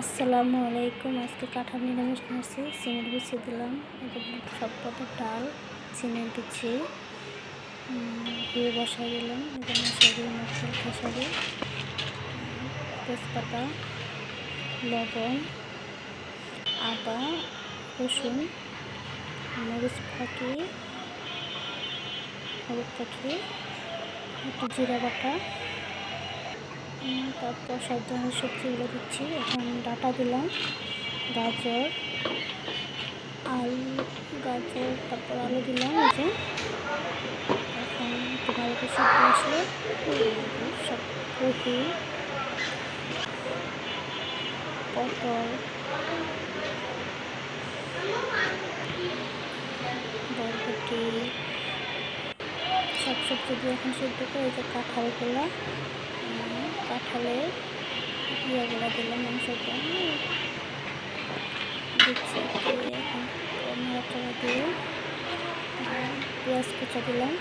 আসসালামু আলাইকুম। আজকে কাঁঠাল নিরামিষ নিয়েছি সিমের বিছিয়ে দিলাম। সব কত ডাল সিমের বিছি দিয়ে বসাই দিলাম। এখানে খেসারি তেজপাতা, লবণ, আদা, রসুন, মরিচ ফাঁকি, হলুদ পাখি একটু জিরা বাটা তারপর সব ধরনের সবজিগুলো দিচ্ছি। এখন ডাটা দিলাম, গাজর, আলু, গাজর, তারপর আলু দিলাম যে। এখন ভালো সবজি আসলে। সব কপি, পটল, বরবটি, সব সবজি দিয়ে এখন সেদ্ধ করে যে কাঁঠালগুলো কাঁঠালের ইয়েগুলো দিলাম মাংসটা দিচ্ছি এখন দিয়ে পেঁয়াজ কুচা দিলাম।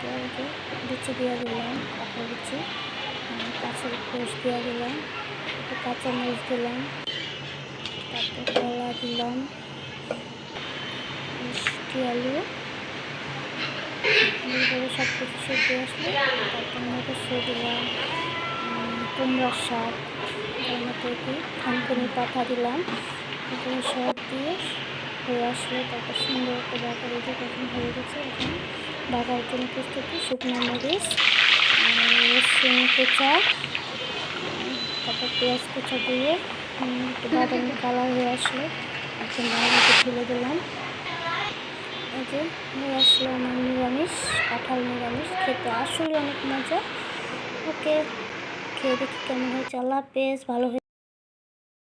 তারপর বিচি দিয়ে দিলাম কাঁঠাল বিচি কাঁচার খোস দিয়ে দিলাম, একটু কাঁচা মরিচ দিলাম, তারপর কলা দিলাম, মিষ্টি আলু। সব কিছু সেদ্ধ আসলে, তারপর মটরশো দিলাম কুমড়ার শাক, তার মতো কি থানকুনি পাতা দিলাম এখানে সব দিয়ে হয়ে আসলে তারপর সুন্দর একটা বাগার দিয়ে এখন হয়ে গেছে। এখন বাগার জন্য প্রস্তুতি, শুকনো মরিচ, রসুন কুচা, তারপর পেঁয়াজ কুচা দিয়ে একটু বাদামি কালার হয়ে আসলে। এখন বাগারকে তুলে দিলাম। যে আসলে আমার নিরামিষ, কাঁঠাল নিরামিষ, খেতে আসলে অনেক মজা। ওকে, খেয়ে দেখি কেমন হয়েছে। আল্লাহ পেস ভালো হয়ে